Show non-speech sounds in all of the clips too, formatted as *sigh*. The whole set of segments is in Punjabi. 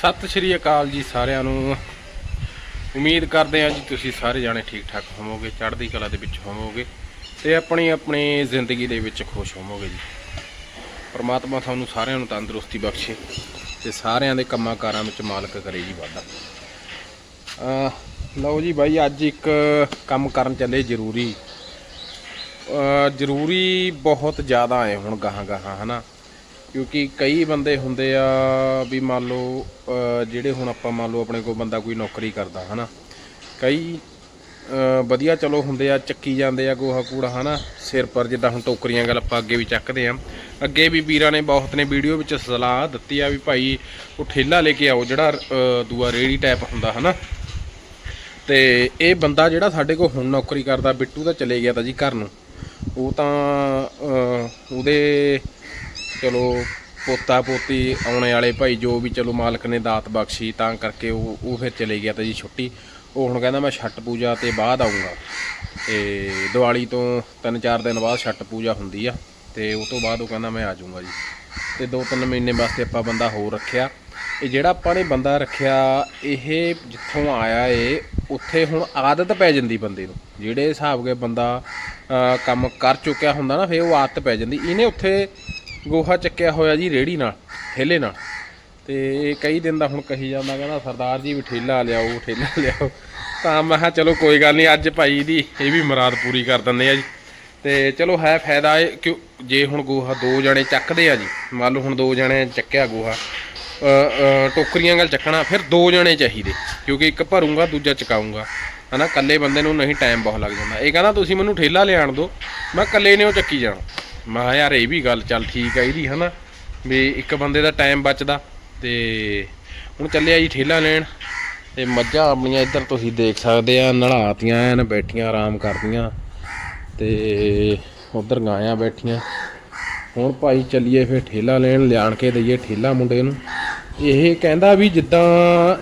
ਸਤਿ ਸ਼੍ਰੀ ਅਕਾਲ ਜੀ ਸਾਰਿਆਂ ਨੂੰ। ਉਮੀਦ ਕਰਦੇ ਹਾਂ ਜੀ ਤੁਸੀਂ ਸਾਰੇ ਜਾਣੇ ਠੀਕ ਠਾਕ ਹੋਵੋਗੇ, ਚੜ੍ਹਦੀ ਕਲਾ ਦੇ ਵਿੱਚ ਹੋਵੋਗੇ ਤੇ ਆਪਣੀ ਆਪਣੀ ਜ਼ਿੰਦਗੀ ਦੇ ਵਿੱਚ ਖੁਸ਼ ਹੋਵੋਗੇ ਜੀ। ਪਰਮਾਤਮਾ ਤੁਹਾਨੂੰ ਸਾਰਿਆਂ ਨੂੰ ਤੰਦਰੁਸਤੀ ਬਖਸ਼ੇ ਤੇ ਸਾਰਿਆਂ ਦੇ ਕੰਮਾਂ ਕਾਰਾਂ ਵਿੱਚ ਮਾਲਕ ਕਰੇ ਜੀ ਵਾਧਾ। ਲਓ ਜੀ ਬਾਈ, ਅੱਜ ਇੱਕ ਕੰਮ ਕਰਨ ਚੱਲੇ ਜ਼ਰੂਰੀ। ਜ਼ਰੂਰੀ ਬਹੁਤ ਜ਼ਿਆਦਾ ਹੈ ਹੁਣ ਗਾਹਾਂ ਗਾਹਾਂ ਹਨਾ? ਕਿਉਂਕਿ ਕਈ ਬੰਦੇ ਹੁੰਦੇ ਆ ਵੀ ਮੰਨ ਲਓ ਜਿਹੜੇ ਹੁਣ ਆਪਾਂ ਮੰਨ ਲਓ ਆਪਣੇ ਕੋਲ ਬੰਦਾ ਕੋਈ ਨੌਕਰੀ ਕਰਦਾ, ਹਨਾ। ਕਈ ਵਧੀਆ ਚਲੋ ਹੁੰਦੇ ਆ, ਚੱਕੀ ਜਾਂਦੇ ਆ ਗੋਹਾ ਕੂੜਾ, ਹਨਾ। ਸਿਰ ਪਰ ਜਿੱਦਾਂ ਹੁਣ ਟੋਕਰੀਆਂ ਗੱਲ ਆਪਾਂ ਅੱਗੇ ਵੀ ਚੱਕਦੇ ਆ। ਅੱਗੇ ਵੀ ਵੀਰਾਂ ਨੇ ਬਹੁਤ ਨੇ ਵੀਡੀਓ ਵਿੱਚ ਸਲਾਹ ਦਿੱਤੀ ਆ ਵੀ ਭਾਈ ਉਹ ਠੇਲਾ ਲੈ ਕੇ ਆਓ, ਜਿਹੜਾ ਦੂਆ ਰੇੜੀ ਟਾਈਪ ਹੁੰਦਾ, ਹਨਾ। ਤੇ ਇਹ ਬੰਦਾ ਜਿਹੜਾ ਸਾਡੇ ਕੋਲ ਹੁਣ ਨੌਕਰੀ ਕਰਦਾ, ਬਿੱਟੂ ਤਾਂ ਚਲੇ ਗਿਆ ਤਾਂ ਜੀ ਘਰ ਨੂੰ। ਉਹ ਤਾਂ ਉਹਦੇ ਚਲੋ ਪੋਤਾ ਪੋਤੀ ਆਉਣੇ ਵਾਲੇ ਭਾਈ ਜੋ ਵੀ ਚਲੋ ਮਾਲਕ ਨੇ ਦਾਤ ਬਖਸ਼ੀ, ਤਾਂ ਕਰਕੇ ਉਹ ਉਹ ਫਿਰ ਚਲੇ ਗਿਆ ਤਾਂ ਜੀ ਛੁੱਟੀ। ਉਹ ਹੁਣ ਕਹਿੰਦਾ ਮੈਂ ਛੱਟ ਪੂਜਾ ਤੇ ਬਾਅਦ ਆਉਂਗਾ ਤੇ ਦੀਵਾਲੀ ਤੋਂ 3-4 ਦਿਨ ਬਾਅਦ ਛੱਟ ਪੂਜਾ ਹੁੰਦੀ ਆ, ਤੇ ਉਹ ਤੋਂ ਬਾਅਦ ਉਹ ਕਹਿੰਦਾ ਮੈਂ ਆ ਜਾਊਂਗਾ ਜੀ। ਤੇ 2-3 ਮਹੀਨੇ ਵਾਸਤੇ ਆਪਾਂ ਬੰਦਾ ਹੋਰ ਰੱਖਿਆ। ਇਹ ਜਿਹੜਾ ਆਪਾਂ ਨੇ ਬੰਦਾ ਰੱਖਿਆ, ਇਹ ਜਿੱਥੋਂ ਆਇਆ ਏ, ਉੱਥੇ ਹੁਣ ਆਦਤ ਪੈ ਜਾਂਦੀ ਬੰਦੇ ਨੂੰ। ਜਿਹੜੇ ਹਿਸਾਬ ਕੇ ਬੰਦਾ ਕੰਮ ਕਰ ਚੁੱਕਿਆ ਹੁੰਦਾ ਨਾ ਫੇ ਉਹ ਆਦਤ ਪੈ ਜਾਂਦੀ। ਇਹਨੇ ਉੱਥੇ ਗੋਹਾ ਚੱਕਿਆ ਹੋਇਆ ਜੀ ਰੇੜੀ ਨਾਲ, ਠੇਲੇ ਨਾਲ। ਤੇ ਕਈ ਦਿਨ ਦਾ ਹੁਣ ਕਹੀ ਜਾਂਦਾ, ਕਹਿੰਦਾ ਸਰਦਾਰ ਜੀ ਵੀ ਠੇਲਾ ਲਿਆਓ ਠੇਲਾ ਲਿਆਓ। ਤਾਂ ਮੈਂ ਕਿਹਾ ਚਲੋ ਕੋਈ ਗੱਲ ਨਹੀਂ, ਅੱਜ ਭਾਈ ਦੀ ਇਹ ਵੀ ਮੁਰਾਦ ਪੂਰੀ ਕਰ ਦਿੰਦੇ ਆ ਜੀ। ਤੇ ਚਲੋ ਹੈ ਫਾਇਦਾ ਇਹ ਕਿ ਜੇ ਹੁਣ ਗੋਹਾ ਦੋ ਜਣੇ ਚੱਕਦੇ ਆ ਜੀ, ਮੰਨ ਲਓ ਹੁਣ ਦੋ ਜਣੇ ਚੱਕਿਆ ਗੋਹਾ ਟੋਕਰੀਆਂ ਗੱਲ ਚੱਕਣਾ, ਫਿਰ ਦੋ ਜਣੇ ਚਾਹੀਦੇ, ਕਿਉਂਕਿ ਇੱਕ ਭਰੂੰਗਾ, ਦੂਜਾ ਚਕਾਉਂਗਾ ਹਨਾ, ਇਕੱਲੇ ਬੰਦੇ ਨੂੰ ਨਹੀਂ ਟਾਈਮ ਬਹੁਤ ਲੱਗ ਜਾਂਦਾ। ਇਹ ਕਹਿੰਦਾ, ਤੁਸੀਂ ਮੈਨੂੰ ਠੇਲਾ ਲਿਆਣ ਦਿਓ, ਮੈਂ ਇਕੱਲੇ ਨੇ ਉਹ ਚੱਕੀ ਜਾਣਾ। ਮੈਂ ਕਿਹਾ ਯਾਰ ਇਹ ਵੀ ਗੱਲ ਚੱਲ ਠੀਕ ਆ ਇਹਦੀ, ਹਨਾ? ਵੀ ਇੱਕ ਬੰਦੇ ਦਾ ਟਾਈਮ ਬਚਦਾ ਤੇ ਹੁਣ ਚੱਲਿਆ ਜੀ ਠੇਲਾ ਲੈਣ। ਤੇ ਮੱਝਾਂ ਆਪਣੀਆਂ ਇੱਧਰ ਤੁਸੀਂ ਦੇਖ ਸਕਦੇ ਆ ਨਲਾਤੀਆਂ ਐਨ ਬੈਠੀਆਂ, ਆਰਾਮ ਕਰਦੀਆਂ। ਤੇ ਉਧਰ ਗਾਇਆਂ ਬੈਠੀਆਂ। ਹੁਣ ਭਾਈ ਚੱਲੀਏ ਫਿਰ ਠੇਲਾ ਲੈਣ, ਲਿਆਣ ਕੇ ਦਈਏ ਠੇਲਾ ਮੁੰਡੇ ਨੂੰ। ਇਹ ਕਹਿੰਦਾ ਵੀ ਜਿੱਦਾਂ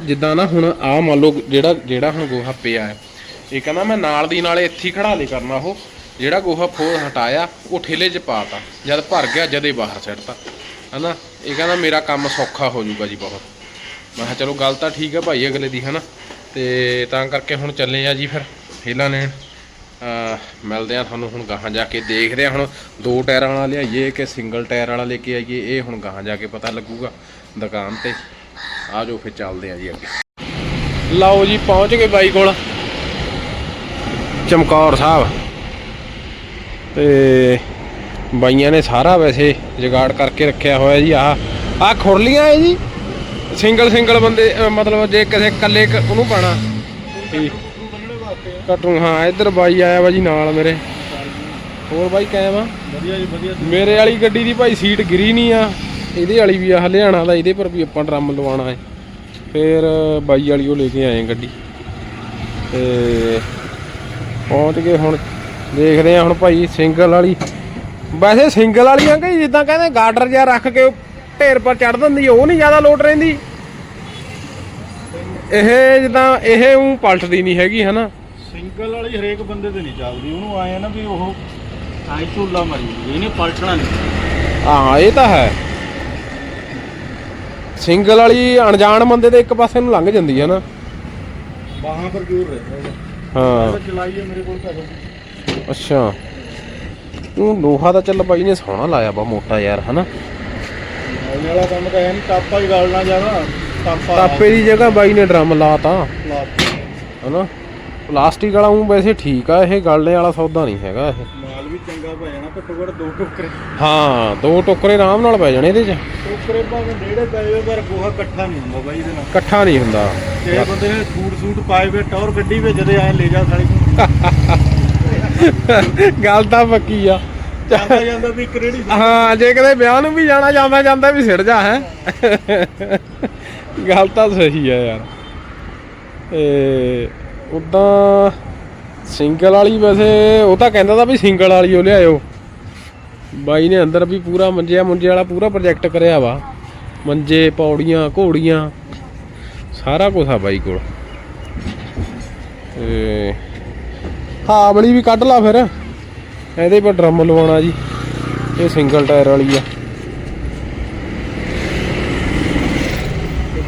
ਜਿੱਦਾਂ ਨਾ ਹੁਣ ਆ ਮੰਨ ਲਓ ਜਿਹੜਾ ਜਿਹੜਾ ਹੁਣ ਗੋਹਾ ਪਿਆ ਹੈ। ਇਹ ਕਹਿੰਦਾ ਮੈਂ ਨਾਲ ਦੀ ਨਾਲ ਇੱਥੇ ਹੀ ਖੜਾ ਲੈ ਕਰਨਾ ਉਹ। ਜਿਹੜਾ ਗੋਹਾ ਫੋਰ ਹਟਾਇਆ, ਉਹ ਠੇਲੇ 'ਚ ਪਾਤਾ। ਜਦ ਭਰ ਗਿਆ, ਜਦੇ ਬਾਹਰ ਸਿੱਟਤਾ। ਹਨਾ? ਇਹ ਕਹਿੰਦਾ, ਮੇਰਾ ਕੰਮ ਸੌਖਾ ਹੋ ਜਾਊਗਾ ਜੀ ਬਹੁਤ। ਮੈਂ ਕਿਹਾ, ਚਲੋ, ਗੱਲ ਤਾਂ ਠੀਕ ਹੈ ਭਾਈ ਅਗਲੇ ਦੀ, ਹਨਾ? ਤੇ ਤਾਂ ਕਰਕੇ ਹੁਣ ਚੱਲੇ ਆ ਜੀ ਫਿਰ ਠੇਲਾ ਲੈਣ। ਮਿਲਦੇ ਆ ਤੁਹਾਨੂੰ ਹੁਣ ਗਾਹਾਂ ਜਾ ਕੇ। ਦੇਖਦੇ ਆ ਹੁਣ ਦੋ ਟਾਇਰਾਂ ਵਾਲਾ ਲਿਆਈਏ ਕਿ ਸਿੰਗਲ ਟਾਇਰ ਵਾਲਾ ਲੈ ਕੇ ਆਈਏ। ਇਹ ਹੁਣ ਗਾਹਾਂ ਜਾ ਕੇ ਪਤਾ ਲੱਗੂਗਾ ਦੁਕਾਨ ਤੇ। ਆ ਜਾਓ ਫਿਰ ਚੱਲਦੇ ਆ ਜੀ ਅੱਗੇ। ਲਓ ਜੀ, ਪਹੁੰਚ ਗਏ ਬਾਈ ਕੋਲ। ਚਮਕੌਰ ਸਾਹਿਬ। ਤੇ ਬਾਈਆਂ ਨੇ ਸਾਰਾ ਵੈਸੇ ਜੁਗਾੜ ਕਰਕੇ ਰੱਖਿਆ ਹੋਇਆ ਜੀ ਆਹ ਆਹ ਖੁਰਲੀਆਂ ਹੈ ਜੀ। ਸਿੰਗਲ ਸਿੰਗਲ ਬੰਦੇ ਮਤਲਬ ਜੇ ਕਿਸੇ ਇਕੱਲੇ ਉਹਨੂੰ ਪਾਣਾ ਕਟੂ ਹਾਂ ਇੱਧਰ ਬਾਈ ਆਇਆ ਵਾ ਜੀ ਨਾਲ ਮੇਰੇ। ਹੋਰ ਬਾਈ ਕਾਇਮ ਆ? ਵਧੀਆ ਜੀ ਵਧੀਆ ਮੇਰੇ ਵਾਲੀ ਗੱਡੀ ਦੀ ਭਾਈ ਸੀਟ ਗਿਰੀ ਨਹੀਂ ਆ। ਇਹਦੇ ਵਾਲੀ ਵੀ ਆ ਹਲਿਆਣਾ ਦਾ ਇਹਦੇ ਪਰ ਵੀ ਆਪਾਂ ਡਰਮ ਲਵਾਉਣਾ ਹੈ। ਫਿਰ ਬਾਈ ਵਾਲੀ ਉਹ ਲੈ ਕੇ ਆਏ ਗੱਡੀ। ਤੇ ਪਹੁੰਚ ਗਏ ਹੁਣ ਦੇਖਦੇ ਆ ਹੁਣ ਭਾਈ ਸਿੰਗਲ ਵਾਲੀ। ਵੈਸੇ ਸਿੰਗਲ ਵਾਲੀਆਂ ਕਈ ਜਿੱਦਾਂ ਕਹਿੰਦੇ ਗਾਰਡਰ ਜਿਹਾ ਰੱਖ ਕੇ ਢੇਰ ਪਰ ਚੜ ਦਿੰਦੀ ਉਹ ਨਹੀਂ ਜ਼ਿਆਦਾ ਲੋਟ ਰਹਿੰਦੀ। ਇਹ ਜਿੱਦਾਂ ਇਹ ਉਹ ਪਲਟਦੀ ਨਹੀਂ ਹੈਗੀ ਹਨਾ? ਸਿੰਗਲ ਵਾਲੀ ਹਰੇਕ ਬੰਦੇ ਤੇ ਨਹੀਂ ਚੱਲਦੀ। ਉਹਨੂੰ ਆਏ ਨਾ ਵੀ ਉਹ ਆਈ ਝੂਲਾ ਮਾਰੀ ਇਹਨੇ ਪਲਟਣਾ ਨਹੀਂ। ਹਾਂ ਇਹ ਤਾਂ ਹੈ। ਸਿੰਗਲ ਵਾਲੀ ਅਣਜਾਣ ਬੰਦੇ ਦੇ ਇੱਕ ਪਾਸੇ ਨੂੰ ਲੰਘ ਜਾਂਦੀ ਹੈ ਨਾ। ਬਾਹਾਂ ਪਰ ਜ਼ੋਰ ਰਹਿੰਦਾ ਹਾਂ। ਤਾਂ ਚਲਾਈ ਹੈ ਮੇਰੇ ਕੋਲ ਤਾਂ। ਅੱਛਾ। ਤੂੰ ਲੋਹਾ ਦਾ ਚੱਲ ਬਾਈ ਨੇ ਸੋਹਣਾ ਲਾਇਆ ਬਾ ਮੋਟਾ ਯਾਰ ਹਨਾ? ਵਾਲਾ ਕੰਮ ਤਾਂ ਹੈ ਨਹੀਂ ਟਾਪਾ ਹੀ ਗਾਲਣਾ ਜ਼ਿਆਦਾ ਟਾਪਾ ਟਾਪੇ ਦੀ ਜਗ੍ਹਾ ਬਾਈ ਨੇ ਡਰਮ ਲਾਤਾ। ਹਨਾ? ਪਲਾਸਟਿਕ ਵਾਲਾ ਉਹ ਵੈਸੇ ਠੀਕ ਆ ਇਹ ਗਲਣੇ ਵਾਲਾ ਸੌਦਾ ਨਹੀਂ ਹੈਗਾ ਇਹ। ਮਾਲ ਵੀ ਚੰਗਾ ਪੈ ਜਾਣਾ ਘੱਟੋ ਘੱਟ ਦੋ ਟੋਕਰੇ। ਹਾਂ ਦੋ ਟੋਕਰੇ ਆਰਾਮ ਨਾਲ ਪੈ ਜਾਣੇ ਇਹਦੇ 'ਚ। ਟੋਕਰੇ ਭਾਵੇਂ ਡੇਢੇ ਪੈ ਜਾਵੇ ਪਰ ਗੋਹਾ ਇਕੱਠਾ ਨਹੀਂ ਹੁੰਦਾ ਬਾਈ ਇਹਦੇ ਨਾਲ। ਇਕੱਠਾ ਨਹੀਂ ਹੁੰਦਾ। ਜੇ ਬੰਦੇ ਨੇ ਸੂਟ ਸੂਟ ਪਾਏ ਵੇ ਟੌਰ ਗੱਡੀ ਵਿੱਚ ਜਦੇ ਆਏ ਲੈ ਜਾ ਸਾਲੀ *laughs* ਗੱਲ ਤਾਂ ਪੱਕੀ ਆ। ਜਾਂਦਾ ਜਾਂਦਾ ਵੀ ਇੱਕ ਰੇੜੀ ਹਾਂ ਜੇ ਕਦੇ ਵਿਆਹ ਨੂੰ ਵੀ ਜਾਣਾ ਜਾਂਦਾ ਜਾਂਦਾ ਵੀ ਸਿੜ ਜਾ ਹੈ। ਗੱਲ ਤਾਂ ਸਹੀ ਆ ਯਾਰ। ਤੇ ਉਦਾਂ ਸਿੰਗਲ ਵਾਲੀ ਵੈਸੇ ਉਹ ਤਾਂ ਕਹਿੰਦਾ ਤਾਂ ਵੀ ਸਿੰਗਲ ਵਾਲੀ ਉਹ ਲਿਆਇਓ। ਬਾਈ ਨੇ ਅੰਦਰ ਵੀ ਪੂਰਾ ਮੰਜਿਆ ਮੁੰਜੇ ਵਾਲਾ ਪੂਰਾ ਪ੍ਰੋਜੈਕਟ ਕਰਿਆ ਵਾ। ਮੰਜੇ ਪੌੜੀਆਂ ਘੋੜੀਆਂ ਸਾਰਾ ਕੁਝ ਆ ਬਾਈ ਕੋਲ। ਤੇ ਹਾਵਲੀ ਵੀ ਕੱਢ ਲਾ ਫਿਰ। ਇਹਦੇ ਪਰ ਡਰਮ ਲਵਾਉਣਾ ਜੀ। ਇਹ ਸਿੰਗਲ ਟਾਇਰ ਵਾਲੀ ਆ।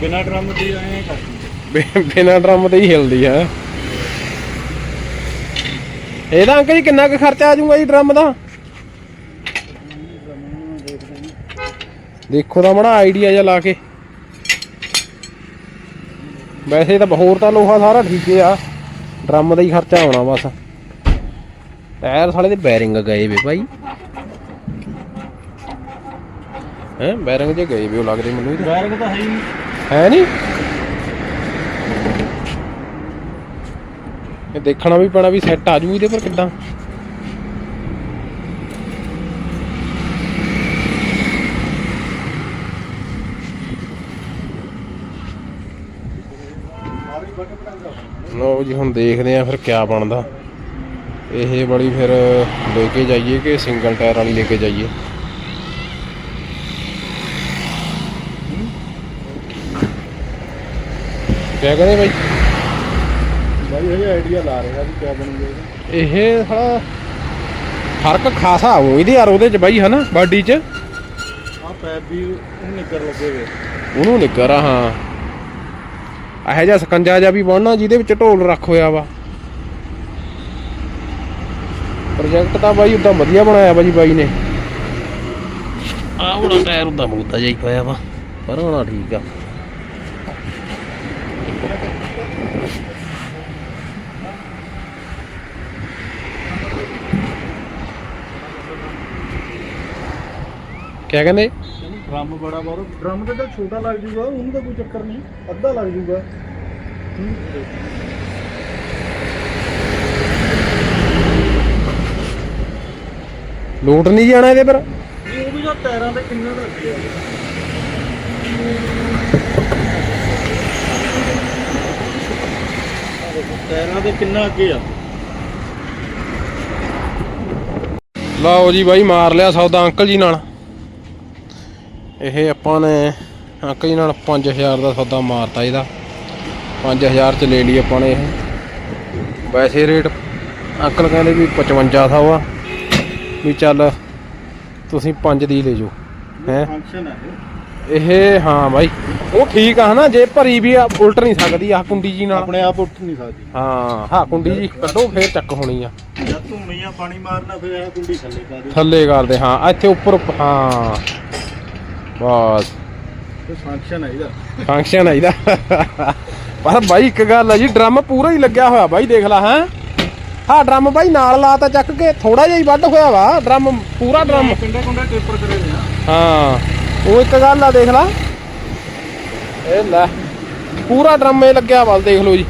ਬਿਨਾ ਡਰਮ ਦੇ ਆਏ ਕਰਦੀ ਬਿਨਾਂ ਡਰਮ ਦੇ ਹੀ ਹਿਲਦੀ ਆ। ਇਹਦਾ ਅੰਕਲ ਜੀ ਕਿੰਨਾ ਕੁ ਖਰਚਾ ਆ ਜਾਊਗਾ ਜੀ ਡਰਮ ਦਾ? ਦੇਖੋ ਤਾਂ ਮੜਾ ਆਈਡੀਆ ਜਿਹਾ ਲਾ ਕੇ। ਵੈਸੇ ਤਾਂ ਹੋਰ ਤਾਂ ਲੋਹਾ ਸਾਰਾ ਠੀਕ ਆ। ਡਰਮ ਦਾ ਹੀ ਖਰਚਾ ਆਉਣਾ ਬਸ। ਟਾਇਰ ਸਾਲੇ ਦੇ ਬੈਰਿੰਗ ਗਏ ਵੇ ਭਾਈ। ਹੈ ਬੈਰਿੰਗ ਜੇ ਗਏ ਵੇ ਉਹ ਲੱਗਦੇ ਮੈਨੂੰ ਇਹਦੇ। ਬੈਰਗ ਤਾਂ ਹੈ ਹੀ। ਨਹੀਂ ਹੈ ਨਹੀਂ ਇਹ ਦੇਖਣਾ ਵੀ ਪੈਣਾ ਵੀ ਸੈੱਟ ਆ ਜੂ ਇਹਦੇ ਪਰ ਕਿੱਦਾਂ। ਲਓ ਜੀ ਹੁਣ ਦੇਖਦੇ ਆ ਫਿਰ ਕਿਆ ਬਣਦਾ। ਇਹ ਬੜੀ ਫਿਰ ਲੈ ਕੇ ਜਾਈਏ ਕਿ ਸਿੰਗਲ ਟਾਇਰ ਵਾਲੀ ਲੈ ਕੇ ਜਾਈਏ? ਕਿਆ ਕਹਿੰਦੇ ਬਾਈ? ਬਾਈ ਹਜੇ ਆਈਡੀਆ ਲਾ ਰਿਹਾ ਵੀ ਕਿਆ ਬਣੂਗਾ ਇਹ ਸਾਲਾ ਫ਼ਰਕ ਖਾਸਾ ਹੋ ਇਹਦੇ ਯਾਰ ਉਹਦੇ ਚ ਬਾਈ ਹਨਾ ਬਾਡੀ ਚ? ਆ ਪੈਪ ਵੀ ਉਹ ਨਿੱਕਰ ਲੱਗੇ ਵੇ ਉਹਨੂੰ ਨਿੱਕਰ ਆ ਹਾਂ। ਇਹੋ ਜਿਹਾ ਸਕੰਜਾ ਜਿਹਾ ਵੀ ਬਣਨਾ ਜਿਹਦੇ ਵਿੱਚ ਢੋਲ ਰੱਖ ਹੋਇਆ ਵਾ। ਪ੍ਰੋਜੈਕਟ ਤਾਂ ਬਾਈ ਉਦਾਂ ਵਧੀਆ ਬਣਾਇਆ ਵਾ ਜੀ ਬਾਈ ਨੇ। ਆਹ ਬੜਾ ਟਾਇਰ ਉਦਾਂ ਮੂਤਾ ਜਿਹਾ ਹੀ ਪਾਇਆ ਵਾ ਪਰ ਹੋਣਾ ਠੀਕ ਆ। ਕਿਆ ਕਹਿੰਦੇ? ਡਰਮ ਬੜਾ ਬਾਹਰੋਂ ਡਰਮ ਤੇ ਤਾਂ ਛੋਟਾ ਲੱਗ ਜੂਗਾ ਉਹਨੂੰ ਤਾਂ ਕੋਈ ਚੱਕਰ ਨਹੀਂ ਅੱਧਾ ਲੱਗ ਜੂਗਾ। ਲੋਟ ਨਹੀਂ ਜਾਣਾ ਇਹਦੇ ਪਰ। ਉਹ ਵੀ ਜਾਂ ਟਾਇਰਾਂ ਤੇ ਕਿੰਨਾ ਦਾ ਟਾਇਰਾਂ ਦੇ ਕਿੰਨਾ ਅੱਗੇ ਆ। ਲਓ ਜੀ ਬਾਈ ਮਾਰ ਲਿਆ ਸੌਦਾ ਅੰਕਲ ਜੀ ਨਾਲ। ਇਹ ਆਪਾਂ ਨੇ ਅੰਕਲ ਜੀ ਨਾਲ 5000 ਦਾ ਸੌਦਾ ਮਾਰਤਾ ਇਹਦਾ। 5000 ਚ ਲੈ ਲਈ ਆਪਾਂ ਨੇ ਇਹ। ਵੈਸੇ ਰੇਟ ਅੰਕਲ ਕਹਿੰਦੇ ਵੀ 5500 ਆ। ਵੀ ਚੱਲ ਤੁਸੀਂ 5 ਦੀ ਲੈ ਜਾਓ ਹੈ? ਫੰਕਸ਼ਨ ਹੈ ਇਹ। ਹਾਂ ਬਾਈ ਉਹ ਠੀਕ ਆ ਹਨਾ ਜੇ ਭਰੀ ਵੀ ਆ ਉਲਟ ਨਹੀਂ ਸਕਦੀ ਆ ਕੁੰਡੀ ਜੀ ਨਾਲ। ਆਪਣੇ ਆਪ ਉੱਠ ਨਹੀਂ ਸਕਦੀ। ਹਾਂ ਹਾਂ ਕੁੰਡੀ ਜੀ ਕੱਢੋ ਫੇਰ ਚੱਕ ਹੋਣੀ ਆ। ਜਦ ਤੂੰ ਮਈਆਂ ਪਾਣੀ ਮਾਰਨਾ ਫਿਰ ਇਹ ਕੁੰਡੀ ਥੱਲੇ ਪਾ ਦੇ। ਥੱਲੇ ਕਰਦੇ ਹਾਂ ਇੱਥੇ ਉੱਪਰ ਉੱਪ- ਹਾਂ। ਬਸ। ਫੰਕਸ਼ਨ ਹੈ ਇਹਦਾ। ਫੰਕਸ਼ਨ ਇਹਦਾ। ਪਰ ਬਾਈ ਇੱਕ ਗੱਲ ਹੈ ਜੀ ਡਰਮ ਪੂਰਾ ਹੀ ਲੱਗਿਆ ਹੋਇਆ ਬਾਈ ਦੇਖ ਲੈ ਹੈ। ਹਾਂ ਡਰਮ ਬਾਈ ਨਾਲ ਲਾਤਾ ਚੱਕ ਕੇ ਥੋੜਾ ਜਿਹਾ ਹੀ ਵੱਢ ਹੋਇਆ ਵਾ ਡਰਮ ਪੂਰਾ ਡਰਮ। ਪਿੰਡਾ ਕੁੰਡਾ ਟੇਪਰ ਕਰੇ ਨੇ ਆ। ਹਾਂ ਉਹ ਇੱਕ ਗੱਲ ਆ ਦੇਖ ਲੈ। ਇਹ ਲੈ। ਪੂਰਾ ਡਰਮ ਇਹ ਲੱਗਿਆ ਵਾ ਦੇਖ ਲਓ ਜੀ।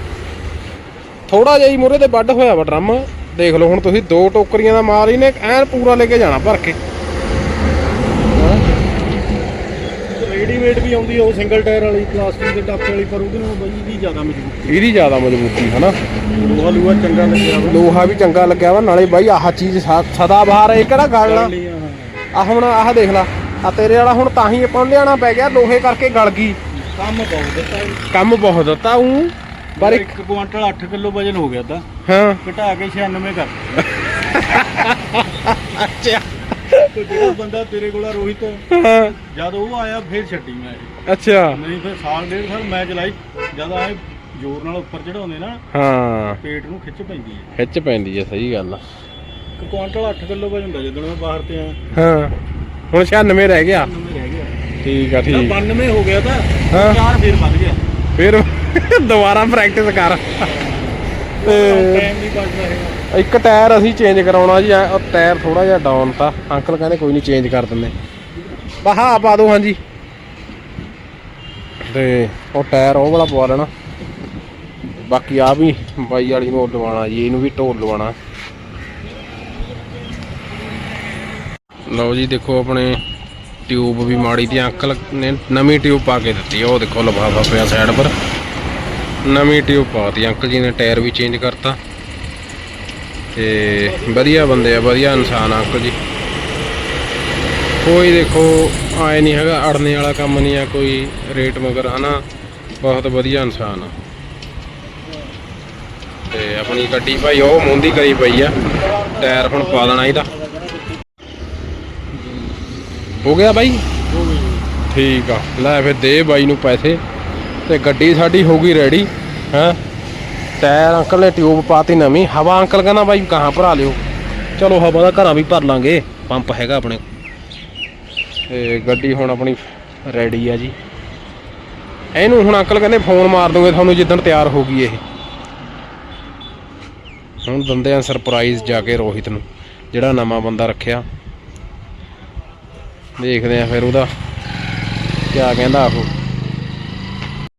ਥੋੜਾ ਜਿਹਾ ਹੀ ਮੂਰੇ ਤੇ ਵੱਢ ਹੋਇਆ ਵਾ ਡਰਮ। ਦੇਖ ਲਓ ਹੁਣ ਤੁਸੀਂ ਦੋ ਟੋਕਰੀਆਂ ਦਾ ਮਾਲ ਹੀ ਨੇ ਐਨ ਪੂਰਾ ਲੈ ਕੇ ਜਾਣਾ ਭਰ ਕੇ। ਰੈਡੀਮੇਡ ਵੀ ਆਉਂਦੀ ਆ ਉਹ ਸਿੰਗਲ ਟਾਇਰ ਵਾਲੀ ਪਲਾਸਟਿਕ ਦੇ ਟੱਪ ਵਾਲੀ ਪਰ ਉਹਦੇ ਨਾਲੋਂ ਬਾਈ ਇਹਦੀ ਜ਼ਿਆਦਾ ਮਜ਼ਬੂਤੀ ਇਹਦੀ ਜ਼ਿਆਦਾ ਮਜ਼ਬੂਤੀ ਹਨਾ? ਲੋਹਾ ਲੂਹਾ ਚੰਗਾ ਲੱਗਿਆ ਵਾ। ਲੋਹਾ ਵੀ ਚੰਗਾ ਲੱਗਿਆ ਵਾ ਨਾਲੇ ਬਾਈ ਆਹ ਚੀਜ਼ ਸ- ਸਦਾ ਬਹਾਰ ਇਹ ਕਿਹੜਾ ਗਲਣਾ ਆ, ਹਾਂ। ਆ ਹੁਣ ਆਹ ਦੇਖ ਲਾ ਆ ਤੇਰੇ ਵਾਲਾ ਹੁਣ ਤਾਂ ਹੀ ਆਪਾਂ ਨੂੰ ਲਿਆਣਾ ਪੈ ਗਿਆ ਲੋਹੇ ਕਰਕੇ ਗਲ ਗਈ। ਕੰਮ ਬਹੁਤ ਦਿੱਤਾ। ਕੰਮ ਬਹੁਤ ਦਿੱਤਾ ਉਹ ਪਰ ਇੱਕ ਇੱਕ ਕੁਆਂਟਲ 8 ਕਿਲੋ ਵਜਨ ਹੋ ਗਿਆ ਤਾਂ ਹਾਂ। ਘਟਾ ਕੇ 96 ਕਰ। *laughs* ਅੱਛਾ। ਤੇ ਜਿਹੜਾ ਬੰਦਾ ਤੇਰੇ ਕੋਲ ਆ ਰੋਹਿਤ ਹਾਂ, ਜਦ ਉਹ ਆਇਆ ਫੇਰ ਛੱਡੀ ਮੈਂ ਇਹ। ਅੱਛਾ। ਨਹੀਂ ਫਿਰ ਸਾਲ ਡੇਢ ਸਾਲ ਮੈਂ ਚਲਾਈ ਜਦ ਆਏ ਜ਼ੋਰ ਨਾਲ ਉੱਪਰ ਚੜਾਉਂਦੇ ਨਾ ਹਾਂ। ਪੇਟ ਨੂੰ ਖਿੱਚ ਪੈਂਦੀ ਹੈ। ਖਿੱਚ ਪੈਂਦੀ ਹੈ ਸਹੀ ਗੱਲ ਆ। ਇੱਕ ਕੁਆਂਟਲ 8 ਕਿਲੋ ਵਜਨ ਹੁੰਦਾ ਜਦੋਂ ਮੈਂ ਬਾਹਰ ਤੇ ਆਇਆ। ਹਾਂ। ਹੁਣ 96 ਰਹਿ ਗਿਆ। 99 ਰਹਿ ਗਿਆ। ਠੀਕ ਆ ਤਾਂ ਠੀਕ। 92 ਹੋ ਗਿਆ ਤਾਂ ਹਾਂ। ਚਾਰ ਫੇਰ ਵੱਧ ਗਿਆ। ਫਿਰ *laughs* ਦੁਬਾਰਾ ਪ੍ਰੈਕਟਿਸ ਕਰ। ਤੇ ਟਾਈਮ ਨਹੀਂ ਬਚਦਾ ਹੈਗਾ ਇੱਕ ਟਾਇਰ ਅਸੀਂ ਚੇਂਜ ਕਰਾਉਣਾ ਜੀ ਉਹ ਟਾਇਰ ਥੋੜਾ ਜਿਹਾ ਡਾਊਨ ਤਾਂ। ਅੰਕਲ ਕਹਿੰਦੇ ਕੋਈ ਨਹੀਂ, ਚੇਂਜ ਕਰ ਦਿੰਦੇ। ਬਾਹਾ ਪਾ ਦਿਓ ਹਾਂਜੀ। ਤੇ ਉਹ ਟਾਇਰ ਉਹ ਵਾਲਾ ਪਵਾ ਲੈਣਾ। ਬਾਕੀ ਆ ਵੀ ਬਾਈ ਵਾਲੀ ਨੂੰ ਉਹ ਲਵਾਉਣਾ ਜੀ, ਇਹਨੂੰ ਵੀ ਢੋਲ ਲਵਾਉਣਾ। ਲਓ ਜੀ, ਦੇਖੋ ਆਪਣੇ ਟਿਊਬ ਵੀ ਮਾੜੀ ਦੀ ਅੰਕਲ ਨੇ ਨਵੀਂ ਟਿਊਬ ਪਾ ਕੇ ਦਿੱਤੀ ਉਹ ਦੇਖੋ ਲਫਾਫਾ ਪਿਆ ਸਾਈਡ ਪਰ। ਨਵੀਂ ਟਿਊਬ ਪਾਤੀ ਅੰਕਲ ਜੀ ਨੇ ਟਾਇਰ ਵੀ ਚੇਂਜ ਕਰਤਾ। ਤੇ ਵਧੀਆ ਬੰਦੇ ਆ, ਵਧੀਆ ਇਨਸਾਨ ਆ ਅੰਕਲ ਜੀ। ਕੋਈ ਦੇਖੋ, ਆਏ ਨਹੀਂ ਹੈਗਾ, ਅੜਨੇ ਵਾਲਾ ਕੰਮ ਨਹੀਂ ਆ, ਕੋਈ ਰੇਟ ਮਗਰ, ਹਨਾ? ਬਹੁਤ ਵਧੀਆ ਇਨਸਾਨ ਆ। ਤੇ ਆਪਣੀ ਗੱਡੀ ਭਾਈ, ਉਹ ਮੁੰਦੀ ਕਰੀ ਪਈ ਆ। ਟਾਇਰ ਹੁਣ ਪਾ ਦੇਣਾ ਇਹਦਾ। ਹੋ ਗਿਆ ਬਾਈ? ਠੀਕ ਆ। ਲੈ ਫਿਰ ਦੇ ਬਾਈ ਨੂੰ ਪੈਸੇ। ਤੇ ਗੱਡੀ ਸਾਡੀ ਹੋ ਗਈ ਰੈਡੀ ਹੈ? ਟਾਇਰ, ਅੰਕਲ ਨੇ ਟਿਊਬ ਪਾਤੀ ਨਵੀਂ। ਹਵਾ ਅੰਕਲ ਕਹਿੰਦਾ ਬਾਈ ਕਹਾਂ ਭਰਾ ਲਿਓ। ਚਲੋ ਹਵਾ ਦਾ ਘਰਾਂ ਵੀ ਭਰ ਲਾਂਗੇ। ਪੰਪ ਹੈਗਾ ਆਪਣੇ ਤੇ ਗੱਡੀ ਹੁਣ ਆਪਣੀ ਰੈਡੀ ਆ ਜੀ। ਇਹਨੂੰ ਹੁਣ ਅੰਕਲ ਕਹਿੰਦੇ ਫੋਨ ਮਾਰ ਦੋਗੇ, ਤੁਹਾਨੂੰ ਜਿੱਦਣ ਤਿਆਰ ਹੋ ਗਈ ਇਹ। ਹੁਣ ਦਿੰਦੇ ਆ ਸਰਪ੍ਰਾਈਜ਼ ਜਾ ਕੇ ਰੋਹਿਤ ਨੂੰ, ਜਿਹੜਾ ਨਵਾਂ ਬੰਦਾ ਰੱਖਿਆ। ਦੇਖਦੇ ਆ ਫਿਰ ਉਹਦਾ ਕਿਆ ਕਹਿੰਦਾ ਉਹ।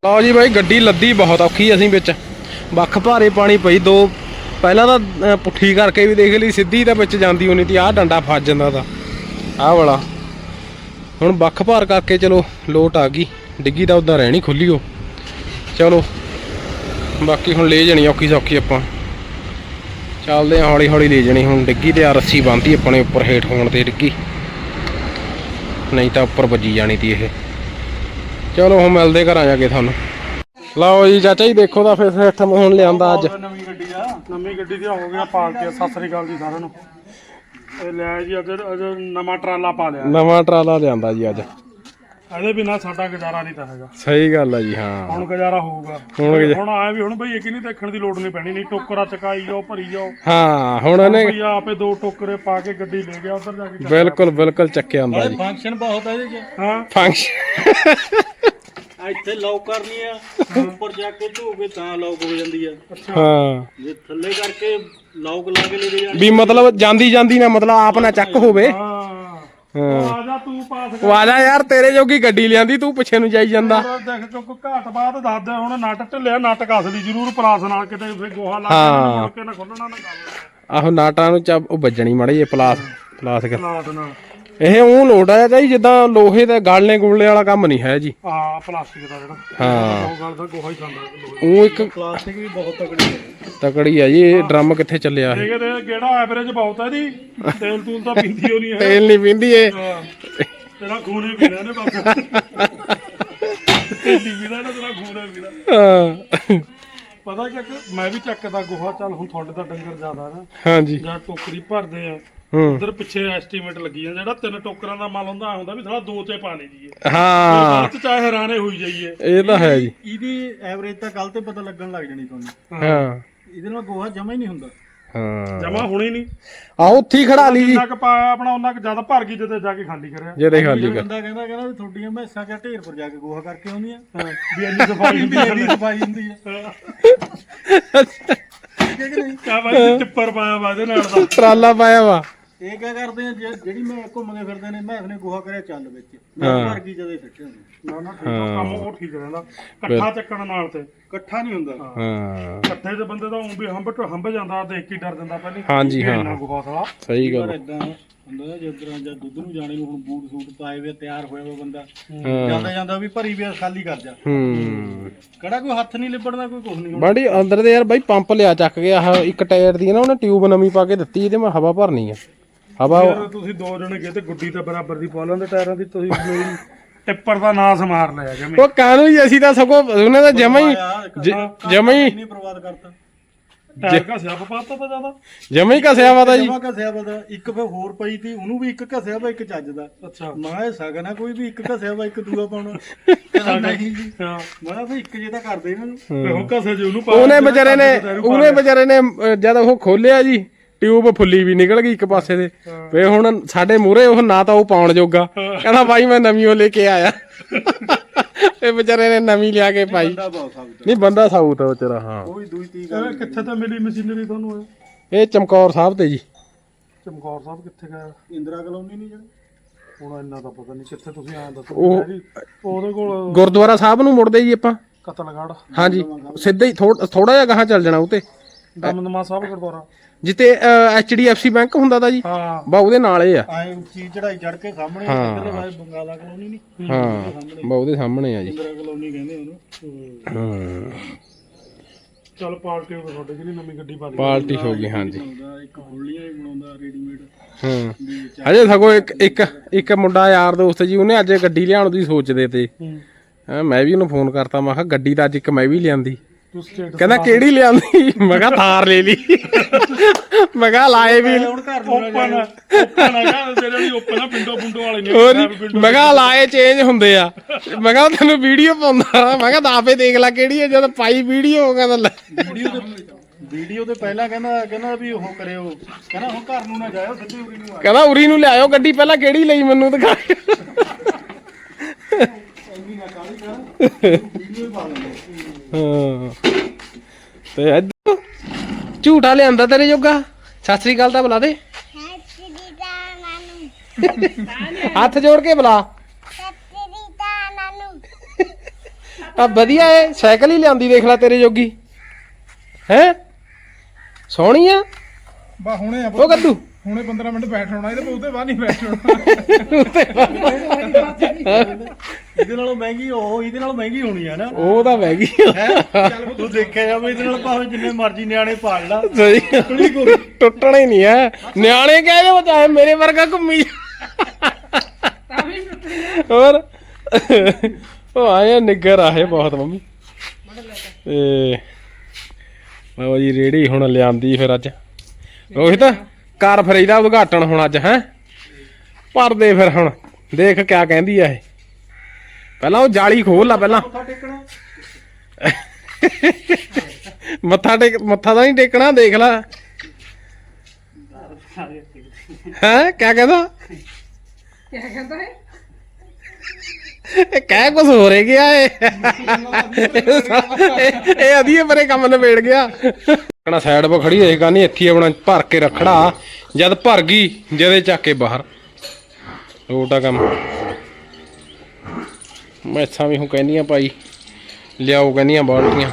ਲਓ ਜੀ ਬਾਈ, ਗੱਡੀ ਲੱਦੀ ਬਹੁਤ ਔਖੀ ਅਸੀਂ ਵਿੱਚ। ਵੱਖ ਭਾਰੇ ਪਾਣੀ ਪਈ, ਦੋ ਪਹਿਲਾਂ ਤਾਂ ਪੁੱਠੀ ਕਰਕੇ ਵੀ ਦੇਖ ਲਈ, ਸਿੱਧੀ ਤਾਂ ਵਿੱਚ ਜਾਂਦੀ ਹੋਣੀ ਤੀ, ਆਹ ਡੰਡਾ ਫਸ ਜਾਂਦਾ ਤਾਂ, ਆਹ ਵਾਲਾ। ਹੁਣ ਵੱਖ ਭਾਰ ਕਰਕੇ ਚਲੋ, ਲੋਟ ਆ ਗਈ, ਡਿੱਗੀ ਤਾਂ ਉਦਾਂ ਰਹਿਣੀ ਖੁੱਲੀ ਉਹ। ਚਲੋ, ਬਾਕੀ ਹੁਣ ਲੈ ਜਾਣੀ ਔਖੀ ਸੌਖੀ ਆਪਾਂ। ਚੱਲਦੇ ਆ ਹੌਲੀ ਹੌਲੀ ਲੈ ਜਾਣੀ, ਹੁਣ ਡਿੱਗੀ ਤੇ ਆ ਰੱਸੀ ਬੰਨਤੀ ਆਪਣੇ ਉੱਪਰ ਹੇਠ ਹੋਣ ਤੇ ਡਿੱਗੀ। ਨਹੀਂ ਤਾਂ ਉੱਪਰ ਵੱਜੀ ਜਾਣੀ ਤੀ ਇਹ। ਚਲੋ, ਹੁਣ ਮਿਲਦੇ ਘਰਾਂ ਜਾ ਕੇ ਤੁਹਾਨੂੰ। ਲਓ ਜੀ ਚਾਚਾ ਜੀ ਦੇਖੋ ਤਾਂ ਫਿਰ ਸਿਸਟਮ ਹੁਣ ਲਿਆਂਦਾ ਅੱਜ। ਨਵੀਂ ਗੱਡੀ ਆ। ਨਵੀਂ ਗੱਡੀ ਦੀ ਹੋ ਗਿਆ ਪਾਰਟੀ ਸਤਿ ਸ੍ਰੀ ਅਕਾਲ ਜੀ ਸਾਰਿਆਂ ਨੂੰ। ਇਹ ਲੈ ਜੀ ਅੱਜ ਅੱਜ ਨਵਾਂ ਟਰਾਲਾ ਪਾ ਲਿਆ। ਨਵਾਂ ਟਰਾਲਾ ਲਿਆਂਦਾ ਜੀ ਅੱਜ। ਇਹਦੇ ਬਿਨਾ ਸਾਡਾ ਗੁਜ਼ਾਰਾ ਨਹੀਂ ਤਾਂ ਹੈਗਾ। ਸਹੀ ਗੱਲ ਆ ਜੀ ਹਾਂ। ਹੁਣ ਗੁਜ਼ਾਰਾ ਹੋਊਗਾ। ਹੁਣ ਗੁਜ਼ਾ- ਹੁਣ ਆਇਆ ਵੀ ਹੁਣ ਬਈ ਇਹ ਨਹੀਂ ਦੇਖਣ ਦੀ ਲੋੜ ਨਹੀਂ ਪੈਣੀ ਨਹੀਂ ਟੋਕਰਾ ਚਕਾਈ ਜਾਓ ਭਰੀ ਜਾਓ। ਹਾਂ ਹੁਣ ਇਹਨੇ ਭਈਆ ਆਪੇ ਦੋ ਟੋਕਰੇ ਪਾ ਕੇ ਗੱਡੀ ਲੈ ਗਿਆ ਉਧਰ ਜਾ ਕੇ ਬਿਲਕੁਲ ਬਿਲਕੁਲ ਚੱਕਿਆ ਹੁੰਦਾ ਜੀ। ਫੰਕਸ਼ਨ ਬਹੁਤ ਹੈ ਚ ਹਾਂ। ਫੰਕਸ਼ਨ ਇੱਥੇ ਲੌਕ ਕਰਨੀ ਆ ਉੱਪਰ ਜਾ ਕੇ ਝੂਕੇ ਤਾਂ ਲੌਕ ਹੋ ਜਾਂਦੀ ਆ। ਹਾਂ। ਜੇ ਥੱਲੇ ਕਰਕੇ ਲੌਕ ਲਾ ਕੇ ਲੈ ਕੇ ਜਾਣੀ ਵੀ ਮਤਲਬ ਜਾਂਦੀ ਜਾਂਦੀ ਨਾ ਮਤਲਬ ਆਪ ਨਾ ਚੱਕ ਹੋਵੇ। ਹਾਂ। ਹਾਂ। ਆ ਜਾ ਤੂੰ ਪਾਸ ਯਾਰ ਤੇਰੇ ਜੋਗੀ ਗੱਡੀ ਲਿਆਂਦੀ ਤੂੰ ਪਿੱਛੇ ਨੂੰ ਜਾਈ ਜਾਂਦਾ। ਕਰ ਦੇਖ ਚੁੱਕ ਘਾਟ ਬਾਅਦ ਦੱਸ ਦੇ ਹੁਣ ਨਟ ਢਿੱਲਿਆ ਨਾਟਕ ਅਸਲੀ ਜ਼ਰੂਰ ਪਲਾਸ ਨਾਲ ਕਿਤੇ ਫੇ ਗੋਹਾ ਲਾ ਹਾਂ। ਕੇ ਮੁੜ ਕੇ ਨਾ ਖੋਲਣਾ ਨਾ ਗੱਲ ਆਹੋ ਨਾਟਾਂ ਨੂੰ ਚੱਬ ਉਹ ਵੱਜਣੀ ਮਾੜੀ ਜੇ ਪਲਾਸ ਪਲਾਸ ਕਰ। ਪਲਾਸ ਨਾਲ। ਇਹ ਉਹ ਲੋਟ ਆ ਚਾਹੀ ਜਿੱਦਾਂ ਲੋਹੇ ਦੇ ਗਾਲਣੇ ਗੁਲਣੇ ਵਾਲਾ ਕੰਮ ਨਹੀਂ ਹੈ ਜੀ। ਆ ਪਲਾਸਟਿਕ ਦਾ ਜਿਹੜਾ। ਹਾਂ। ਉਹ ਗੱਲ ਦਾ ਗੋਹਾ ਹੀ ਖਾਂਦਾ ਉਹ ਇੱਕ ਪਲਾਸਟਿਕ ਵੀ ਬਹੁਤ ਤਕੜੀ ਹੈ। ਤਕੜੀ ਆ ਜੀ ਇਹ ਡਰਮ ਕਿੱਥੇ ਚੱਲਿਆ ਇਹ? ਠੀਕ ਹੈ ਤੇ ਕਿਹੜਾ ਐਵਰੇਜ ਬਹੁਤ ਹੈ ਇਹਦੀ ਤੇਲ ਤੂਲ ਤਾਂ ਪੀਂਦੀ ਹੋ ਨਹੀਂ ਹੈ। ਤੇਲ ਨਹੀਂ ਪੀਂਦੀ ਇਹ। ਹਾਂ। ਤੇਰਾ ਖੂਨ ਹੀ ਪੀਣਾ ਨੇ ਬਸ ਤੇਲੀ ਪੀਣਾ ਨਾ ਤੇਰਾ ਖੂਨ ਹੀ ਪੀਣਾ। ਹਾਂ। ਪਤਾ ਕਿ ਮੈਂ ਵੀ ਚੱਕਦਾ ਗੋਹਾ ਚੱਲ ਹੁਣ ਤੁਹਾਡੇ ਤਾਂ ਡੰਗਰ ਜ਼ਿਆਦਾ ਨਾ। ਹਾਂਜੀ ਜਾਂ ਟੋਕਰੀ ਭਰਦੇ ਆ। ਉਧਰ ਪਿੱਛੇ ਐਸਟੀਮੇਟ ਲੱਗੀ ਜਾਂਦਾ ਜਿਹੜਾ ਤਿੰਨ ਟੋਕਰਾਂ ਦਾ ਮਾਲ ਹੁੰਦਾ ਹੁੰਦਾ ਵੀ ਥੋੜਾ ਦੋ ਤੇ ਪਾ ਲਈ ਜੀਏ ਹਾਂ। ਬਾਅਦ ਚ ਚਾਹੇ ਹੈਰਾਨੇ ਹੋਈ ਜਾਈਏ। ਇਹ ਤਾਂ ਹੈ ਜੀ। ਇਹਦੀ ਐਵਰੇਜ ਤਾਂ ਕੱਲ ਤੇ ਪਤਾ ਲੱਗਣ ਲੱਗ ਜਣੀ ਤੁਹਾਨੂੰ। ਹਾਂ। ਇਹਦੇ ਨਾਲ ਗੋਹਾ ਜਮਾ ਹੀ ਨਹੀਂ ਹੁੰਦਾ। ਹਾਂ। ਜਮਾ ਹੋਣੀ ਨਹੀਂ। ਆ ਉੱਥੇ ਹੀ ਖੜਾ ਲਈ ਜੀ। ਜਿੰਨਾ ਕੁ ਪਾਇਆ ਆਪਣਾ ਉਹਨਾਂ ਕੁ ਜ਼ਿਆਦਾ ਭਰ ਗਈ ਜਦੋਂ ਜਾ ਕੇ ਖਾਲੀ ਕਰਿਆ। ਜੇ ਦੇ ਖਾਲੀ ਕਰ ਬੰਦਾ ਕਹਿੰਦਾ ਕਹਿੰਦਾ ਵੀ ਤੁਹਾਡੀਆਂ ਮੈਸਾਂ ਕਿਆ ਢੇਰ ਪਰ ਜਾ ਕੇ ਗੋਹਾ ਕਰਕੇ ਆਉਂਦੀਆਂ। ਵੀ ਇੰਨੀ ਸਫ਼ਾਈ ਹੁੰਦੀ ਹੈ ਇੰਨੀ ਸਫ਼ਾਈ ਹੁੰਦੀ ਹੈ। ਠੀਕ ਹੈ ਕਿ ਨਹੀਂ? ਕਾ ਬਾਈ ਟਿੱਪਰ ਪਾਇਆ ਵਾ ਇਹਦੇ ਨਾਲ ਦਾ ਟਰਾਲਾ ਪਾਇਆ ਵਾ। ਇਹ ਕਿਆ ਕਰਦੇ ਆ ਜੇ- ਜਿਹੜੀ ਮੈਂ ਘੁੰਮਦੇ ਫਿਰਦੇ ਨੇ ਮੈਂ ਨੇ ਗੋਹਾ ਕਰਿਆ ਚੱਲ ਵਿੱਚ। ਮੈਂ ਹਾਂ। ਭਰ ਗਈ ਜਦੋਂ ਫਿੱਟੇ ਹੁੰਦੇ ਨਾ ਨਾ ਠੀਕ ਆ, ਕੰਮ ਉਹ ਠੀਕ ਰਹਿੰਦਾ। ਇਕੱਠਾ ਚੱਕਣ ਨਾਲ ਤੇ। ਇਕੱਠਾ ਨਹੀਂ ਹੁੰਦਾ। ਹਾਂ। ਇਕੱਠੇ ਦੇ ਬੰਦੇ ਦਾ ਉਂ ਵੀ ਹੰਬ ਹੰਬ ਜਾਂਦਾ ਦੇਖ ਕੇ ਹੀ ਡਰ ਜਾਂਦਾ ਪਹਿਲੇ। ਹਾਂਜੀ, ਹਾਂ। ਇੰਨਾ ਗੋਹਾ ਸਾਲਾ। ਸਹੀ ਗੱਲ ਇਦਾਂ ਹੁੰਦਾ ਜਦੋਂ ਜਾਂ ਦੁੱਧ ਨੂੰ ਜਾਣੇ ਨੂੰ ਹੁਣ ਬੂਟ ਸੂਟ ਪਾਏ ਵੇ ਤਿਆਰ ਹੋਇਆ ਵਾ ਬੰਦਾ ਹਾਂ। ਜਾਂਦਾ ਜਾਂਦਾ ਵੀ ਭਰੀ ਵੀ ਆ, ਖਾਲੀ ਕਰ ਜਾ। ਹੂੰ। ਕਿਹੜਾ ਕੋਈ ਹੱਥ ਨਹੀਂ ਲਿਬੜਦਾ ਕੋਈ ਕੁਝ ਨਹੀਂ। ਬਾਡੀ ਅੰਦਰ ਦੇ ਯਾਰ ਬਾਈ ਪੰਪ ਲਿਆ ਚੱਕ ਗਿਆ ਆਹ ਇੱਕ ਟਾਇਰ ਦੀ ਨਾ ਉਹਨੇ ਟਿਊਬ ਨਵੀਂ ਪਾ ਕੇ ਦਿੱਤੀ ਇਹਦੇ ਮੈਂ ਹਵਾ ਭਰਨੀ ਆ। ਹਵਾ ਯਾਰ ਤੁਸੀਂ ਦੋ ਜਣੇ ਗਏ ਤੇ ਗੁੱਡੀ ਤਾਂ ਬਰਾਬਰ ਦੀ ਪਾ ਲੈਂਦੇ ਟਾਇਰਾਂ ਦੀ ਤੁਸੀਂ ਮੇਰੀ ਟਿੱਪਰ ਦਾ ਨਾਸ ਮਾਰ ਲਿਆ ਜਿਵੇਂ ਉਹ ਕਾਨੂੰ ਹੀ ਅਸੀਂ ਤਾਂ ਸਗੋਂ ਉਹਨੇ ਤਾਂ ਜਮਾ ਹੀ ਜਮਾ ਹੀ ਨਹੀਂ ਬਰਬਾਦ ਕਰਤਾ। ਟਾਇਰ ਕਾ ਸਿਆਪ ਪਾਤਾ ਤਾਂ ਜ਼ਿਆਦਾ। ਜਮਾ ਹੀ ਘਸਿਆ ਵਾ ਤਾਂ ਜੀ। ਜਮਾ ਘਸਿਆ ਇੱਕ ਫੇ ਹੋਰ ਪਈ ਤੀ ਉਹਨੂੰ ਵੀ ਇੱਕ ਘਸਿਆ ਵਾ ਇੱਕ ਚੱਜ ਦਾ। ਅੱਛਾ। ਮੈਂ ਇਹ ਸਗਨ ਆ ਕੋਈ ਵੀ ਇੱਕ ਘਸਿਆ ਵਾ ਇੱਕ ਦੂਆ ਪਾਉਣਾ। *laughs* ਕਹਿੰਦਾ ਨਹੀਂ ਜੀ। ਹਾਂ। ਮੈਂ ਫੇ ਇੱਕ ਜੇ ਤਾਂ ਕਰਦੇ ਇਹਨਾਂ ਨੂੰ। ਫੇ ਹੁਣ ਘਸੇ ਜੇ ਉਹਨੂੰ ਪਾ ਉਹਨੇ ਵਿਚਾਰੇ ਨੇ ਉਹਨੇ ਵਿਚਾਰੇ ਨੇ ਜਦ ਉਹ ਖੋਲਿਆ ਜੀ ਟਿਊਬ ਫੁੱਲੀ ਵੀ ਨਿਕਲ ਗਈ ਇੱਕ ਪਾਸੇ ਦੇ ਵੇ ਹੁਣ ਸਾਡੇ ਮੂਹਰੇ ਉਹ ਨਾ ਤਾਂ ਉਹ ਪਾਉਣ ਜੋਗਾ। ਕਹਿੰਦਾ ਬਾਈ ਮੈਂ ਨਵੀਂ ਉਹ ਲੈ ਕੇ ਆਇਆ। ਇਹ ਵਿਚਾਰੇ ਨੇ ਨਵੀਂ ਲਿਆ ਕੇ ਪਾਈ। ਨਹੀਂ ਬੰਦਾ ਸਾਊ ਤਾਂ ਵਿਚਾਰਾ ਹਾਂ। ਕੋਈ ਦੂਈ ਤੀ ਗੱਲ ਕਿੱਥੇ ਤਾਂ ਮਿਲੀ ਮਸ਼ੀਨਰੀ ਤੁਹਾਨੂੰ ਇਹ? ਇਹ ਚਮਕੌਰ ਸਾਹਿਬ ਤੇ ਜੀ। ਚਮਕੌਰ ਸਾਹਿਬ ਕਿੱਥੇ ਗਿਆ? ਇੰਦਰਾ ਕਲੋਨੀ ਨਹੀਂ ਜਿਹੜੇ ਹੁਣ ਇੰਨਾ ਤਾਂ ਪਤਾ ਨਹੀਂ ਕਿੱਥੇ ਤੁਸੀਂ ਆਂ ਦੱਸੋ ਉਹ- ਜੀ। ਉਹਦੇ ਕੋਲ ਗੁਰਦੁਆਰਾ ਸਾਹਿਬ ਨੂੰ ਮੁੜਦੇ ਜੀ ਆਪਾਂ। ਕਤਲਗੜ ਹਾਂਜੀ। ਸਿੱਧਾ ਹੀ ਥੋੜਾ ਜਿਹਾ ਗਾਹਾਂ ਚੱਲ ਜਾਣਾ ਉਤੇ ਦਮਦਮਾ ਸਾਹਿਬ ਗੁਰਦੁਆਰਾ। ਜਿੱਤੇ ਐਚਡੀਐਫਸੀ ਬੈਂਕ ਹੁੰਦਾ ਦਾ ਜੀ। ਹਾਂ। ਬਾ ਉਹਦੇ ਨਾਲ ਇਹ ਆ। ਆਏ ਉੱਚੀ ਚੜਾਈ ਚੜ ਕੇ ਸਾਹਮਣੇ ਹਾਂ। ਬਾਈ ਬੰਗਾਲਾ ਕਲੋਨੀ ਨਹੀਂ ਹਾਂ ਬਾ ਉਹਦੇ ਸਾਹਮਣੇ। ਆ ਜੀ ਇੰਦਰਾ ਕਲੋਨੀ ਕਹਿੰਦੇ ਉਹਨੂੰ। ਹਾਂ। ਚੱਲ ਪਾਰਟੀ ਹੋ ਤੁਹਾਡੇ ਜਿਹੜੀ ਨਵੀਂ ਗੱਡੀ ਪਾ ਲਈ ਪਾਰਟੀ ਹੋ ਗਈ ਹਾਂਜੀ। ਇੱਕ ਹੀ ਬਣਾਉਂਦਾ ਰੈਡੀਮੇਡ ਹਾਂ। ਅਜੇ ਸਗੋਂ ਇੱਕ ਇੱਕ ਇੱਕ ਮੁੰਡਾ ਯਾਰ ਦੋਸਤ ਜੀ ਉਹਨੇ ਅੱਜ ਗੱਡੀ ਲਿਆਉਣ ਦੀ ਸੋਚਦੇ ਤੇ। ਹੂੰ। ਹੈਂ, ਮੈਂ ਵੀ ਉਹਨੂੰ ਫੋਨ ਕਰਤਾ ਮੈਂ ਕਿਹਾ ਗੱਡੀ ਤਾਂ ਅੱਜ ਇੱਕ ਮੈਂ ਵੀ ਲਿਆਂਦੀ। ਤੂੰ ਸਟੇਟਸ ਕਹਿੰਦਾ ਕਿਹੜੀ ਲਿਆਂਦੀ? ਮੈਂ ਕਿਹਾ ਥਾਰ ਲੈ ਲਈ। ਮੈਂ ਕਿਹਾ ਲਾਏ ਵੀ ਹੁਣ ਘਰ ਨੂੰ ਨਾ ਓਪਨ ਜਾਇਓ। ਓਪਨ ਹੈਗਾ ਤੇਰੇ ਲਈ ਓਪਨ ਆ ਪਿੰਡੋ ਪੁੰਡੋ ਵਾਲੇ ਨੇ ਹੋਰ ਮੈਂ ਵੀ ਪਿੰਡੋਂ- ਮੈਂ ਕਿਹਾ ਲਾਏ ਚੇਂਜ ਹੁੰਦੇ ਆ। ਮੈਂ ਕਿਹਾ ਤੈਨੂੰ ਵੀਡੀਓ ਪਾਉਂਦਾ ਮੈਂ ਕਿਹਾ ਦਾਪੇ ਦੇਖ ਲੈ ਕਿਹੜੀ ਹੈ ਜਦ ਪਾਈ ਵੀਡੀਓ ਹੋ ਕਹਿੰਦਾ ਲੈ। ਵੀਡੀਓ ਤੇ ਪਹਿਲਾਂ ਕਹਿੰਦਾ ਕਹਿੰਦਾ ਵੀ ਉਹ ਕਰਿਓ। ਕਹਿੰਦਾ ਹੁਣ ਘਰ ਨੂੰ ਨਾ ਜਾਇਓ ਸਿੱਧੀ ਉਰੀ ਨੂੰ ਆ ਕਹਿੰਦਾ ਉਰੀ ਨੂੰ ਲਿਆਇਓ ਗੱਡੀ ਪਹਿਲਾਂ ਕਿਹੜੀ ਲਈ ਮੈਨੂੰ ਦਿਖਾ ਹਾਂ ਤੇ ਇੱਧਰ ਝੂਟਾ ਲਿਆਂਦਾ ਤੇਰੇ ਜੋਗਾ। ਸਤਿ ਸ੍ਰੀ ਅਕਾਲ ਤਾਂ ਬੁਲਾ ਦੇ। ਹੱਥ ਜੋੜ ਕੇ ਬੁਲਾ। ਆ ਵਧੀਆ ਏ ਸਾਈਕਲ ਹੀ ਲਿਆਂਦੀ ਦੇਖ ਲੈ ਤੇਰੇ ਜੋਗੀ। ਹੈ? ਸੋਹਣੀ ਆ? ਬਾ ਹੁਣੇ ਆ ਉਹ ਕੱਦੂ ਹੁਣੇ 15 ਮਿੰਟ ਬੈਠਣਾ ਇਹਦੇ ਤੋਂ ਉਹਦੇ ਬਾਅਦ ਨਹੀਂ ਬੈਠਣਾ ਇਹਦੇ ਨਾਲੋਂ ਮਹਿੰਗੀ ਉਹ ਇਹਦੇ ਨਾਲੋਂ ਮਹਿੰਗੀ ਹੋਣੀ ਆ ਨਾ। ਉਹ ਤਾਂ ਗਈ ਹੈਂ? ਤੂੰ ਦੇਖਿਆ ਜਾਵੇ ਇਹਦੇ ਨਾਲ ਭਾਵੇਂ ਜਿੰਨੇ ਮਰਜ਼ੀ ਨਿਆਣੇ ਪਾਲ ਲਾ ਸਹੀ। ਟੁੱਟਣਾ ਹੀ ਨਹੀਂ ਹੈ। ਨਿਆਣੇ ਕਹਿੰਦੇ ਉਹ ਚਾਹੇ ਮੇਰੇ ਵਰਗਾ ਘੁੰਮੀ ਹੋਰ? ਉਹ ਆਏ ਆ, ਨਿੱਗਰ ਆਏ ਬਹੁਤ ਮੰਮੀ। ਤੇ ਲਓ ਜੀ ਰੇੜੀ ਹੁਣ ਲਿਆਂਦੀ ਫਿਰ ਅੱਜ। ਉਹੀ ਤਾਂ ਕਰ ਫਿਰ ਇਹਦਾ ਉਦਘਾਟਨ ਹੁਣ ਅੱਜ ਹੈ? ਭਰ ਦੇ ਫਿਰ ਹੁਣ ਦੇਖ ਕਿਆ ਕਹਿੰਦੀ ਆ ਇਹ। ਪਹਿਲਾਂ ਉਹ ਜਾਲੀ ਖੋਲ ਲਾ ਪਹਿਲਾਂ। ਮੱਥਾ ਟੇਕ ਮੱਥਾ ਤਾਂ ਨਹੀਂ ਟੇਕਣਾ ਦੇਖ ਲੈ। ਹੈ ਕਿਆ ਕਹਿੰਦਾ? ਕਿਆ ਕਹਿੰਦਾ ਹੈ ਇਹ ਕਹਿ ਕੁਝ ਹੋ ਰੇ ਗਿਆ ਏ ਇਹ ਇਹ ਅਧੀਏ ਪਰੇ ਕੰਮ ਨਿਬੇੜ ਗਿਆ। ਕਣਾ ਸਾਈਡ 'ਤੇ ਖੜੀ ਹੋਏਗਾ ਨਹੀਂ, ਇੱਥੇ ਆਪਣਾ ਭਰ ਕੇ ਰੱਖੜਾ। ਜਦ ਭਰ ਗਈ, ਜਦੇ ਚੱਕ ਕੇ ਬਾਹਰ। ਲੋਟਾ ਕੰਮ। ਮੈਸਾਂ ਵੀ ਹੁਣ ਕਹਿੰਦੀਆਂ ਭਾਈ, ਲਿਆਓ ਕਹਿੰਦੀਆਂ ਬਾਲਟੀਆਂ।